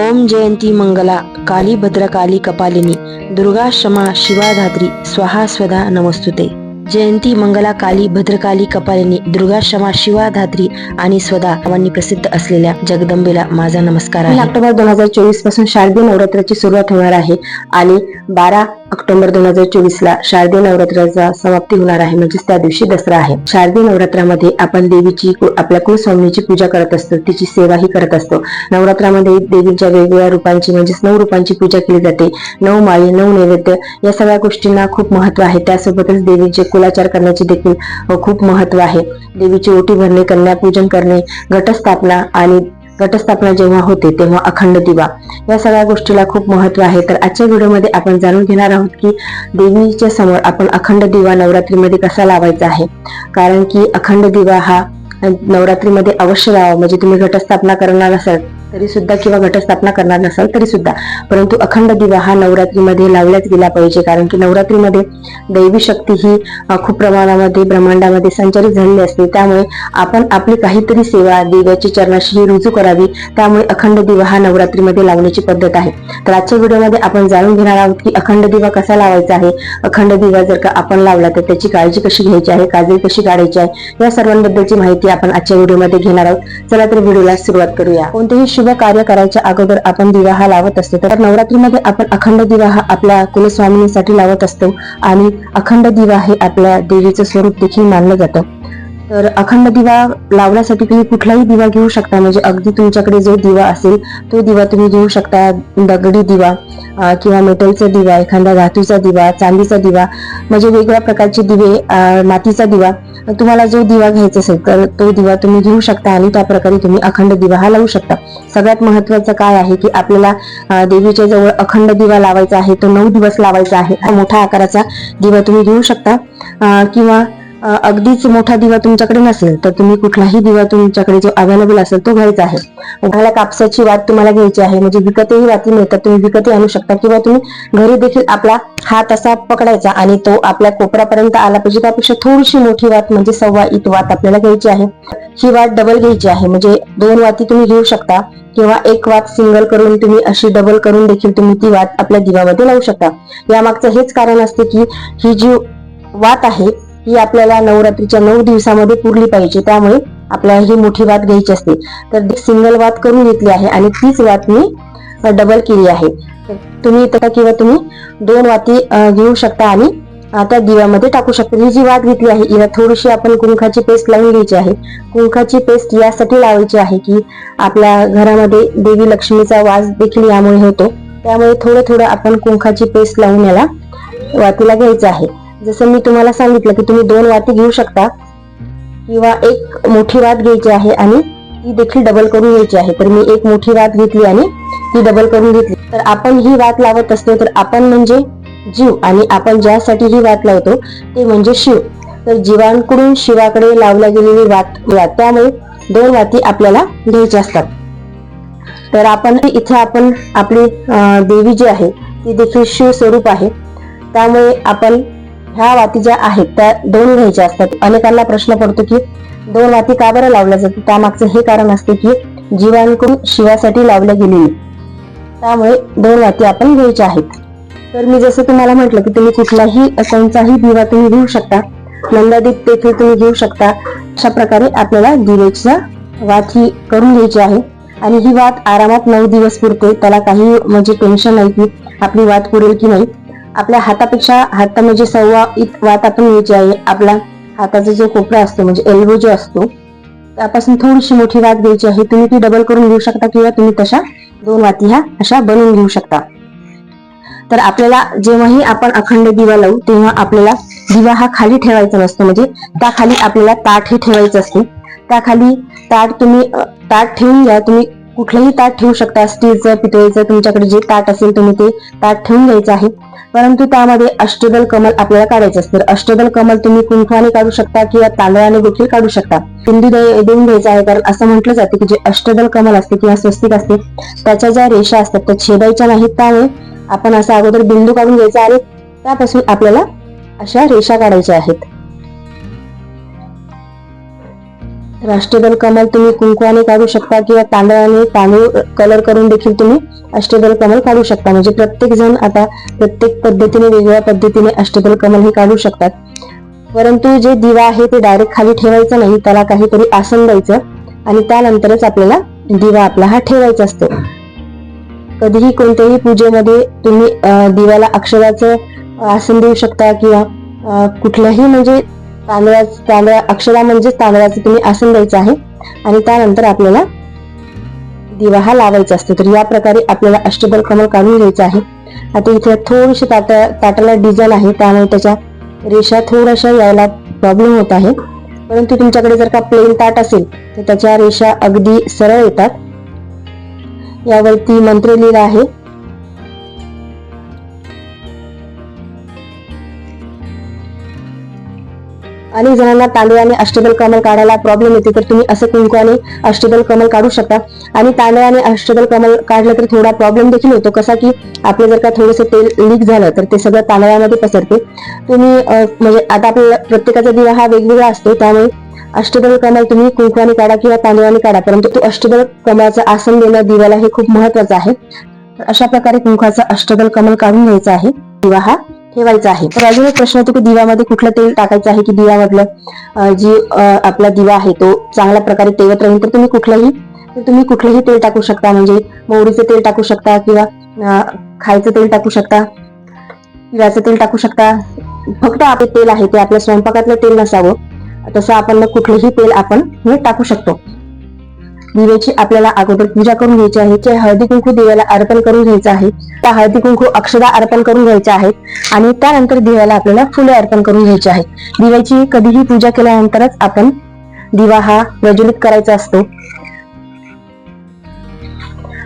ओम जयंती मंगला काली भद्रकाली कपालिनी दुर्गा क्षमा शिवाधात्री स्वाहा स्वदा नमस्तुते. जयंती मंगला काली भद्रकाली कपालिनी दुर्गा क्षमा शिवा धात्री आणि स्वदा नावांनी प्रसिद्ध असलेल्या जगदंबेला माझा नमस्कार आहे. ऑक्टोबर दोन हजार चोवीसपासून शारदीय नवरात्राची सुरुवात होणार आहे आणि बारा ऑक्टोबर दोन हजार चोवीस ला शारदीय नवरात्राचा समाप्ती होणार आहे म्हणजेच त्या दिवशी दसरा आहे. शारदीय नवरात्रामध्ये आपण देवीची आपल्या कुलस्वामीची पूजा करत असतो तिची सेवाही करत असतो. नवरात्रामध्ये देवीच्या वेगवेगळ्या रूपांची म्हणजेच नऊ रूपांची पूजा केली जाते. नऊ माळी नऊ नैवेद्य या सगळ्या गोष्टींना खूप महत्त्व आहे. त्यासोबतच देवीचे कुलाचार करण्याचे देखील खूप महत्त्व आहे. देवीची ओटी भरणे कन्यापूजन करणे घटस्थापना आणि घटस्थापना जेव्हा होते तेव्हा अखंड दिवा. या सगळ्या गोष्टीला खूप महत्त्व आहे. तर आजच्या व्हिडिओमध्ये आपण जाणून घेणार आहोत की देवीच्या समोर आपण अखंड दिवा नवरात्रीमध्ये कसा लावायचा आहे. कारण की अखंड दिवा हा नवरात्रीमध्ये अवश्य लावा. म्हणजे तुम्ही घटस्थापना करणार असाल तरी सुद्धा किंवा घटस्थापना करणार नसाल तरी सुद्धा परंतु अखंड दिवा हा नवरात्रीमध्ये लावलाच गेला पाहिजे. कारण की नवरात्रीमध्ये दैवी शक्ती ही खूप प्रमाणामध्ये ब्रह्मांडामध्ये संचारित झालेली असते. त्यामुळे आपण आपली काहीतरी सेवा दिव्याची चरणाशी ही रुजू करावी. त्यामुळे अखंड दिवा हा नवरात्रीमध्ये लावण्याची पद्धत आहे. तर आजच्या व्हिडिओमध्ये आपण जाणून घेणार आहोत की अखंड दिवा कसा लावायचा आहे. अखंड दिवा जर का आपण लावला तर त्याची काळजी कशी घ्यायची आहे? काळजी कशी काढायची आहे? या सर्वांबद्दलची माहिती आपण आजच्या व्हिडिओमध्ये घेणार आहोत. चला तर व्हिडिओला सुरुवात करूया. कोणतेही शुभ कार्य करायच्या अगोदर आपण दिवा हा लावत असतो. तर नवरात्रीमध्ये आपण अखंड दिवा हा आपल्या कुलस्वामिनीसाठी लावत असतो आणि अखंड दिवा हे आपल्या देवीचं स्वरूप देखील मानलं जातं. तर अखंड दिवा लावण्यासाठी तुम्ही कुठलाही दिवा घेऊ शकता. म्हणजे अगदी तुमच्याकडे जो दिवा असेल तो दिवा तुम्ही घेऊ शकता. दगडी दिवा किंवा मेटलचा दिवा एखादा धातूचा दिवा चांदीचा दिवा म्हणजे वेगवेगळ्या प्रकारचे दिवे मातीचा दिवा तुम्हाला जो दिवा घ्यायचा असेल तर तो दिवा तुम्ही घेऊ शकता आणि त्या प्रकारे तुम्ही अखंड दिवा हा लावू शकता. सगळ्यात महत्वाचं काय आहे की आपल्याला देवीच्या जवळ अखंड दिवा लावायचा आहे तो नऊ दिवस लावायचा आहे. मोठ्या आकाराचा दिवा तुम्ही घेऊ शकता. किंवा अगदीच मोठा दिवा तुमच्याकडे नसेल तर तुम्ही कुठलाही दिवा तुमच्याकडे जो अवेलेबल असेल तो घ्यायचा आहे. तुम्हाला कापसाची वात तुम्हाला घ्यायची आहे म्हणजे विकतही वाती मिळतात तुम्ही विकतही आणू शकता किंवा तुम्ही घरी देखील आपला हात असा पकडायचा आणि तो आपल्या कोपरापर्यंत आला पाहिजे त्यापेक्षा थोडीशी मोठी वात म्हणजे सव्वा इत वात आपल्याला घ्यायची आहे. ही वात डबल घ्यायची आहे म्हणजे दोन वाती तुम्ही घेऊ शकता किंवा एक वात सिंगल करून तुम्ही अशी डबल करून देखील तुम्ही ती वात आपल्या दिवामध्ये लावू शकता. यामागचं हेच कारण असते की ही जी वात आहे ही आपल्याला नवरात्रीच्या नऊ दिवसामध्ये पुरली पाहिजे. त्यामुळे आपल्याला ही मोठी वात घ्यायची असते. तर सिंगल वात करून घेतली आहे आणि तीच वात मी डबल केली आहे. तुम्ही किंवा तुम्ही दोन वाती घेऊ शकता आणि त्या दिव्यामध्ये टाकू शकता. ही जी वात घेतली आहे याला थोडीशी आपण कुंखाची पेस्ट लावून घ्यायची आहे. कुंखाची पेस्ट यासाठी लावायची आहे की आपल्या घरामध्ये देवी लक्ष्मीचा वास देखील यामुळे होतो. त्यामुळे थोडं थोडं आपण कुंखाची पेस्ट लावून याला वातीला घ्यायचं आहे. जसं मी तुम्हाला सांगितलं की तुम्ही दोन वाती घेऊ शकता किंवा एक मोठी वात घ्यायची आहे आणि ती देखील डबल करून घ्यायची आहे. तर मी एक मोठी वात घेतली आणि ती डबल करून घेतली. तर आपण ही वात लावत असतो तर आपण म्हणजे जीव आणि आपण ज्यासाठी ही वात लावतो ते म्हणजे शिव. तर जीवांकडून शिवाकडे लावल्या गेलेली वात वात त्यामुळे दोन वाती आपल्याला घ्यायच्या असतात. तर आपण इथे आपण आपली देवी जी आहे ती देखील शिव स्वरूप आहे. त्यामुळे आपण ह्या वाती ज्या आहेत त्या दोन घ्यायच्या असतात. अनेकांना प्रश्न पडतो की दोन वाती का बरं लावल्या जातात? त्यामागचं हे कारण असते की जीवांकडून शिवासाठी लावल्या गेलेली. त्यामुळे दोन वाती आपण घ्यायच्या आहेत. तर मी जसं तुम्हाला म्हटलं की तुम्ही कुठलाही कोणताही दिवा तुम्ही घेऊ शकता. नंदादीप देखील तुम्ही घेऊ शकता. अशा प्रकारे आपल्याला दिवेचा वात ही करून घ्यायची आहे. आणि ही वात आरामात नऊ दिवस पुरते. त्याला काही म्हणजे टेन्शन नाही की आपली वात पुरेल की नाही. आपल्या हातापेक्षा हात म्हणजे सव्वा इत वात आपण घ्यायची आहे. आपला हाताचा जो कोपरा असतो म्हणजे एल्बो जो असतो त्यापासून थोडीशी मोठी वात घ्यायची आहे. तुम्ही ती डबल करून घेऊ शकता किंवा तुम्ही तशा दोन वाती ह्या अशा बनवून घेऊ शकता. तर आपल्याला जेव्हाही आपण अखंड दिवा लावू तेव्हा आपल्याला दिवा हा खाली ठेवायचा नसतो. म्हणजे त्या खाली आपल्याला ताट हे ठेवायचं असते. त्याखाली ताट तुम्ही ताट ठेवून घ्या. तुम्ही कुठलंही ताट ठेवू शकता. स्टीलचं पितळेचं तुमच्याकडे जे ताट असेल तुम्ही ते ताट ठेवून घ्यायचं आहे. परंतु त्यामध्ये अष्टदल कमल आपल्याला काढायचं असतं. अष्टदल कमल तुम्ही कुंकवाने काढू शकता किंवा तांदळाने देखील काढू शकता. बिंदू देऊन घ्यायचं आहे. कारण असं म्हटलं जाते की जे अष्टदल कमल असते किंवा स्वस्तिक असते त्याच्या ज्या रेषा असतात त्या छेदायच्या नाहीत. त्यामुळे आपण असा अगोदर बिंदू काढून घ्यायचा आणि त्यापासून आपल्याला अशा रेषा काढायच्या आहेत. राष्ट्रदल कमल तुम्ही कुंकवाने काढू शकता किंवा तांदळाने तांदूळ कलर करून देखील तुम्ही अष्टदल कमल काढू शकता. म्हणजे प्रत्येक जण आता प्रत्येक पद्धतीने वेगवेगळ्या पद्धतीने अष्टदल कमल हे काढू शकतात. परंतु जे दिवा आहे ते डायरेक्ट खाली ठेवायचं नाही त्याला काहीतरी आसन द्यायचं आणि त्यानंतरच आपल्याला दिवा आपला हा ठेवायचा असतो. कधीही कोणत्याही पूजेमध्ये तुम्ही दिव्याला अक्षराचं आसन देऊ शकता किंवा अं, कुठल्याही म्हणजे तांदळा तांदळा अक्षरा म्हणजे तांदळाचं तुम्ही आसन द्यायचं आहे. आणि त्यानंतर आपल्याला दिवा हा लावायचा असतो. तर या प्रकारे आपल्याला अष्टबल कमल काढून घ्यायचं आहे. आता इथे थोडीशी ताटा ताटाला डिझाईन आहे. त्यामुळे त्याच्या रेषा थोड्याशा यायला प्रॉब्लेम होत आहे. परंतु तुमच्याकडे जर का प्लेन ताट असेल तर त्याच्या रेषा अगदी सरळ येतात. यावरती मंत्र लिहिला आहे. अनेक जणांना तांदळाने अष्टदल कमल काढायला प्रॉब्लेम येते तर तुम्ही असं कुंकवाने अष्टदल कमल काढू शकता. आणि तांदळाने अष्टदल कमल काढलं तर थोडा प्रॉब्लेम देखील होतो. कसा की आपलं जर का थोडंसं तेल लीक झालं तर ते सगळं तांदळामध्ये पसरते. तुम्ही म्हणजे आता आपल्याला प्रत्येकाचा दिवा हा वेगवेगळा असतो त्यामुळे अष्टदल कमल तुम्ही कुंकवाने काढा किंवा तांदळाने काढा परंतु तो अष्टदल कमळाचं आसन देणं दिव्याला हे खूप महत्वाचं आहे. अशा प्रकारे कुंकवाचं अष्टदल कमल काढून घ्यायचं आहे. दिवा हा ठेवायचं आहे. तर अजून एक प्रश्न होतो की दिव्यामध्ये कुठलं तेल टाकायचं आहे की दिव्यामधलं? जी आपला दिवा आहे तो चांगल्या प्रकारे तेवत राहील तर तुम्ही कुठलंही तर तुम्ही कुठलंही तेल टाकू शकता म्हणजे मोहरीचं तेल टाकू शकता किंवा खायचं तेल टाकू शकता तिळाचं तेल टाकू शकता. फक्त आपले तेल आहे ते आपल्या स्वयंपाकातलं तेल नसावं. तसं आपण कुठलंही तेल आपण हे टाकू शकतो. दिव्याची आपल्याला अगोदर पूजा करून घ्यायची आहे ते हळदी कुंकू दिव्याला अर्पण करून घ्यायचं आहे त्या हळदी कुंकू अक्षदा अर्पण करून घ्यायच्या आहेत आणि त्यानंतर दिव्याला आपल्याला फुले अर्पण करून घ्यायची आहेत दिव्याची कधीही पूजा केल्यानंतरच आपण दिवा हा प्रज्वलित करायचा असतो.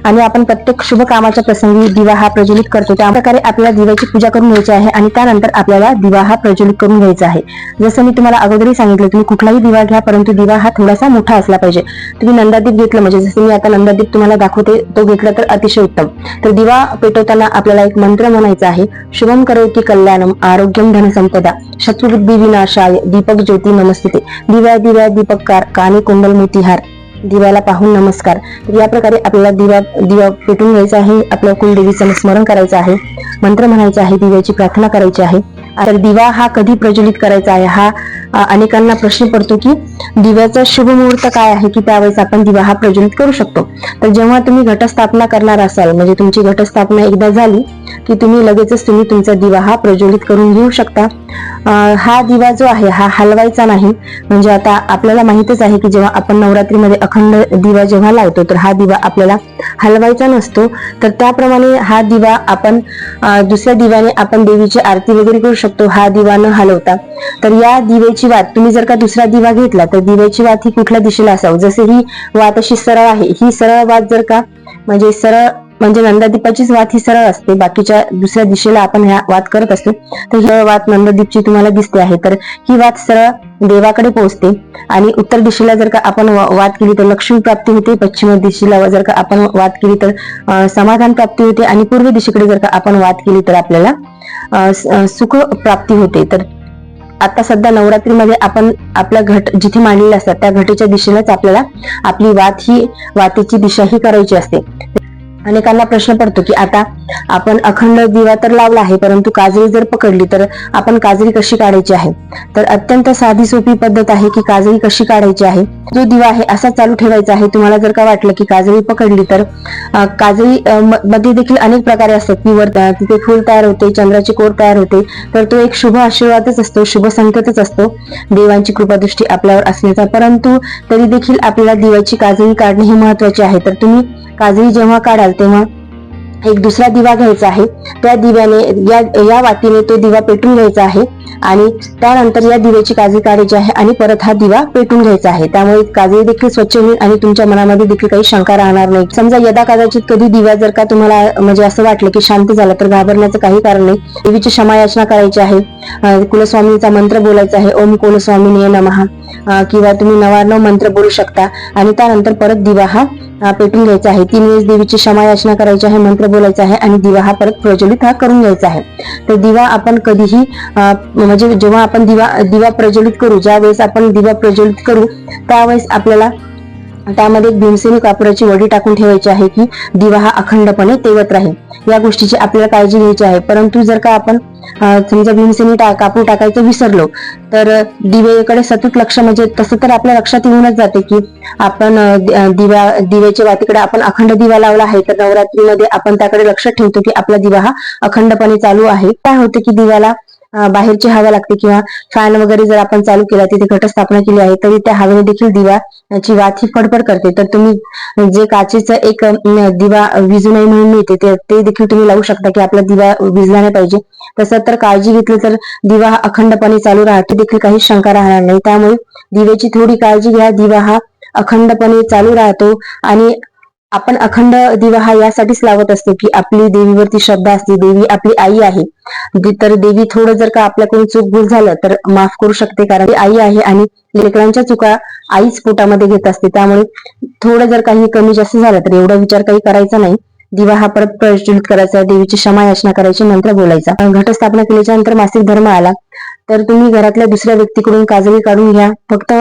आणि आपण प्रत्येक शुभ कामाच्या प्रसंगी दिवा हा प्रज्वलित करतो. त्या प्रकारे आपल्याला दिव्याची पूजा करून घ्यायची आहे आणि त्यानंतर आपल्याला दिवा हा प्रज्वलित करून घ्यायचा आहे. जसं मी तुम्हाला अगोदरही सांगितलं तुम्ही कुठलाही दिवा घ्या परंतु दिवा हा थोडासा मोठा असला पाहिजे. तुम्ही नंदादीप घेतलं म्हणजे जसं मी आता नंदादीप तुम्हाला दाखवते तो घेतला तर अतिशय उत्तम. तर दिवा पेटवताना आपल्याला एक मंत्र म्हणायचा आहे शुभम करोती कल्याणम आरोग्यम धनसंपदा शत्रुबुद्धी विनाशाय दीपक ज्योती नमस्ते दिव्या दिव्या दीपककार काने कुंडल मोतीहार. दिव्याला पाहून नमस्कार. तर या प्रकारे आपल्याला दिवा दिवा पेटून घ्यायचा आहे. आपल्या कुलदेवीचं स्मरण करायचं आहे. मंत्र म्हणायचं आहे दिव्याची प्रार्थना करायची आहे. तर दिवा हा कधी प्रज्वलित करायचा आहे? हा अनेकांना प्रश्न पडतो की दिव्याचा शुभ मुहूर्त काय आहे की त्यावेळेस आपण दिवा हा प्रज्वलित करू शकतो? तर जेव्हा तुम्ही घटस्थापना करणार असाल म्हणजे तुमची घटस्थापना एकदा झाली की तुम्ही लगेचच तुम्ही तुमचा दिवा हा प्रज्वलित करून घेऊ शकता. हा दिवा जो आहे हा हलवायचा नाही. म्हणजे आता आपल्याला माहितच आहे की जेव्हा आपण नवरात्रीमध्ये अखंड दिवा जेव्हा लावतो तर हा दिवा आपल्याला हलवायचा नसतो. तर त्याप्रमाणे हा दिवा आपण दुसऱ्या दिव्याने आपण देवीची आरती वगैरे करू शकतो हा दिवा न हलवता. तर या दिव्याची वात तुम्ही जर का दुसरा दिवा घेतला तर दिव्याची वात ही कुठल्या दिशेला असावं? जसे ही वात अशी सरळ आहे ही सरळ वात जर का म्हणजे सरळ म्हणजे नंदादीपाचीच वात ही सरळ असते. बाकीच्या दुसऱ्या दिशेला आपण ह्या वात करत असतो. तर ही वात नंददीपची तुम्हाला दिसते आहे. तर ही वात सरळ देवाकडे पोहोचते. आणि उत्तर दिशेला जर का आपण वाद केली तर लक्ष्मी प्राप्ती होते. पश्चिम दिशेला जर का आपण वाद केली तर समाधान प्राप्ती होते. आणि पूर्व दिशेकडे जर का आपण वाद केली तर आपल्याला सुख प्राप्ती होते. तर आता सध्या नवरात्रीमध्ये आपण आपल्या घट जिथे मांडलेले असतात त्या घटेच्या दिशेनेच आपल्याला आपली वात ही वातेची दिशा ही करायची असते. अनेकांना प्रश्न पडतो की आता आपण अखंड दिवा तर लावला आहे परंतु काजळी जर पकडली तर आपण काजळी कशी काढायची आहे? तर अत्यंत साधी सोपी पद्धत आहे की काजळी कशी काढायची आहे? जो दिवा आहे असा चालू ठेवायचा आहे. तुम्हाला जर का वाटलं की काजळी पकडली तर काजळी म- मध्ये देखील अनेक प्रकारे असतात. की वर तिथे फूल तयार होते चंद्राची कोर तयार होते तर तो एक शुभ आशीर्वादच असतो शुभ संकेतच असतो. देवांची कृपादृष्टी आपल्यावर असण्याचा परंतु तरी देखील आपल्याला दिव्याची काजळी काढणे हे महत्त्वाचे आहे. तर तुम्ही काजळी जेव्हा काढाल तेव्हा एक दुसरा दिवा घ्यायचा आहे. त्या दिव्याने या या वातीने तो दिवा पेटून घ्यायचा आहे आणि त्यानंतर या दिव्याची काळजी काढायची आहे आणि परत हा दिवा पेटून घ्यायचा आहे. त्यामुळे काजळी देखील स्वच्छ होईल आणि तुमच्या मनामध्ये देखील काही शंका राहणार नाही. समजा यदा कदाचित कधी दिव्या जर का तुम्हाला म्हणजे असं वाटलं की शांत झालं तर घाबरण्याचं काही कारण नाही. देवीची क्षमा याचना करायची आहे. कुलस्वामीचा मंत्र बोलायचा आहे. ओम कुलस्वामीने नमः. किंवा तुम्ही नवानव मंत्र बोलू शकता. आणि त्यानंतर परत दिवा हा पेटून घ्यायचं आहे. तीन वेळेस देवीची क्षमा याचना करायची आहे मंत्र बोलायचा आहे आणि दिवा हा परत प्रज्वलित हा करून घ्यायचा आहे. तर दिवा आपण कधीही म्हणजे जेव्हा आपण दिवा दिवा प्रज्वलित करू ज्या वेळेस आपण दिवा प्रज्वलित करू त्यावेळेस आपल्याला त्यामध्ये एक भीमसेनी कापडाची वडी टाकून ठेवायची आहे की दिवा हा अखंडपणे तेवत राहील. या गोष्टीची आपल्याला काळजी घ्यायची आहे. परंतु जर का आपण समजा भीमसेनी टा कापूर टाकायचं विसरलो तर दिवेकडे सतत लक्ष म्हणजे तसं तर आपल्या लक्षात येऊनच जाते की आपण दिवा दिव्या दिव्याच्या वातीकडे आपण अखंड दिवा लावला आहे तर नवरात्रीमध्ये आपण त्याकडे लक्ष ठेवतो की आपला दिवा हा अखंडपणे चालू आहे. काय होतं की दिव्याला बाहेरची हवा लागते किंवा फॅन वगैरे जर आपण चालू केला तिथे घटस्थापना केली आहे तरी त्या हवेने देखील दिवा ची वात ही फडफड करते. तर तुम्ही जे काचेचं एक दिवा विजू नये म्हणून मिळते ते ते देखील तुम्ही लावू शकता की आपला दिवा विजला नाही पाहिजे. तसं तर काळजी घेतली तर दिवा हा अखंडपणे चालू राहते देखील काही शंका राहणार नाही. त्यामुळे दिव्याची थोडी काळजी घ्या. दिवा हा अखंडपणे चालू राहतो आणि आपण अखंड दिवा हा यासाठीच लावत असतो की आपली देवीवरती श्रद्धा असते देवी आपली आई आहे. तर देवी थोडं जर का आपल्याकडून चूक भूल झालं तर माफ करू शकते कारण ती आई आहे आणि लेकरांच्या चुका आईच पोटामध्ये घेत असते. त्यामुळे थोडं जर काही कमी जास्त झालं तर एवढा विचार काही करायचा नाही. दिवा हा परत प्रज्वलित करायचा देवीची क्षमा याचना करायची मंत्र बोलायचा. घटस्थापना केल्याच्यानंतर मासिक धर्म आला तर तुम्ही घरातल्या दुसऱ्या व्यक्तीकडून काजळी काढून घ्या. फक्त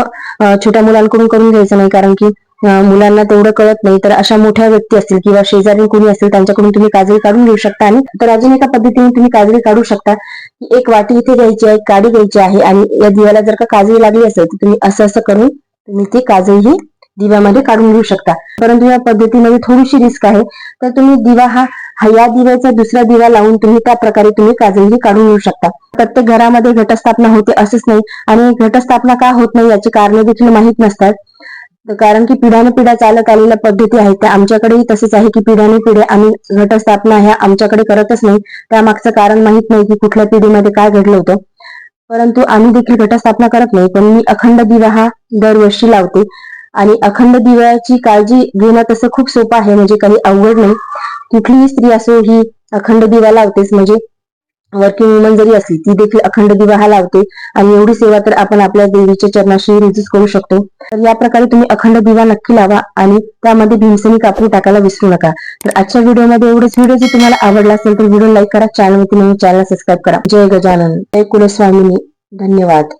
छोट्या मुलांकडून करून घ्यायचं नाही कारण की मुलांना तेवढं कळत नाही. तर अशा मोठ्या व्यक्ती असतील किंवा शेजारी कोणी असेल त्यांच्याकडून तुम्ही काजळी काढून घेऊ शकता. आणि तर अजून एका पद्धतीने तुम्ही काजळी काढू शकता. की एक वाटी इथे घ्यायची आहे काडी घ्यायची आहे. आणि या दिव्याला जर का काजळी लागली असेल तर तुम्ही असं असं करून तुम्ही ती काजळी ही दिव्यामध्ये काढून घेऊ शकता. परंतु या पद्धतीमध्ये थोडीशी रिस्क आहे. तर तुम्ही दिवा हा या दिव्याचा दुसरा दिवा लावून तुम्ही त्या प्रकारे तुम्ही काजळी काढून घेऊ शकता. प्रत्येक घरामध्ये घटस्थापना होते असंच नाही. आणि घटस्थापना का होत नाही याची कारणे देखील माहीत नसतात. कारण की पिढ्याने पिढ्या चालत आलेल्या पद्धती आहेत त्या आमच्याकडेही तसेच आहे की पिढ्याने पिढ्या आम्ही घटस्थापना ह्या आमच्याकडे करतच नाही. त्यामागचं कारण माहीत नाही की कुठल्या पिढीमध्ये काय घडलं होतं. परंतु आम्ही देखील घटस्थापना करत नाही पण मी अखंड दिवा हा दरवर्षी लावते. आणि अखंड दिव्याची काळजी घेणं तसं खूप सोपं आहे म्हणजे काही अवघड नाही. कुठलीही स्त्री असो ही अखंड दिवा लावतेच म्हणजे वर्किंग वुमन जरी असली ती देखील अखंड दिवा हा लावते आणि एवढी सेवा तर आपण आपल्या देवीच्या चरणाशी रुजूच करू शकतो. तर या प्रकारे तुम्ही अखंड दिवा नक्की लावा आणि त्यामध्ये भीमसेनी कापूर टाकायला विसरू नका. तर आजच्या व्हिडिओमध्ये एवढंच. व्हिडिओ जर तुम्हाला आवडला असेल तर व्हिडिओ लाईक करा चॅनल नवीन चॅनल सबस्क्राईब करा. जय गजानन. जय कुलस्वामिनी. धन्यवाद.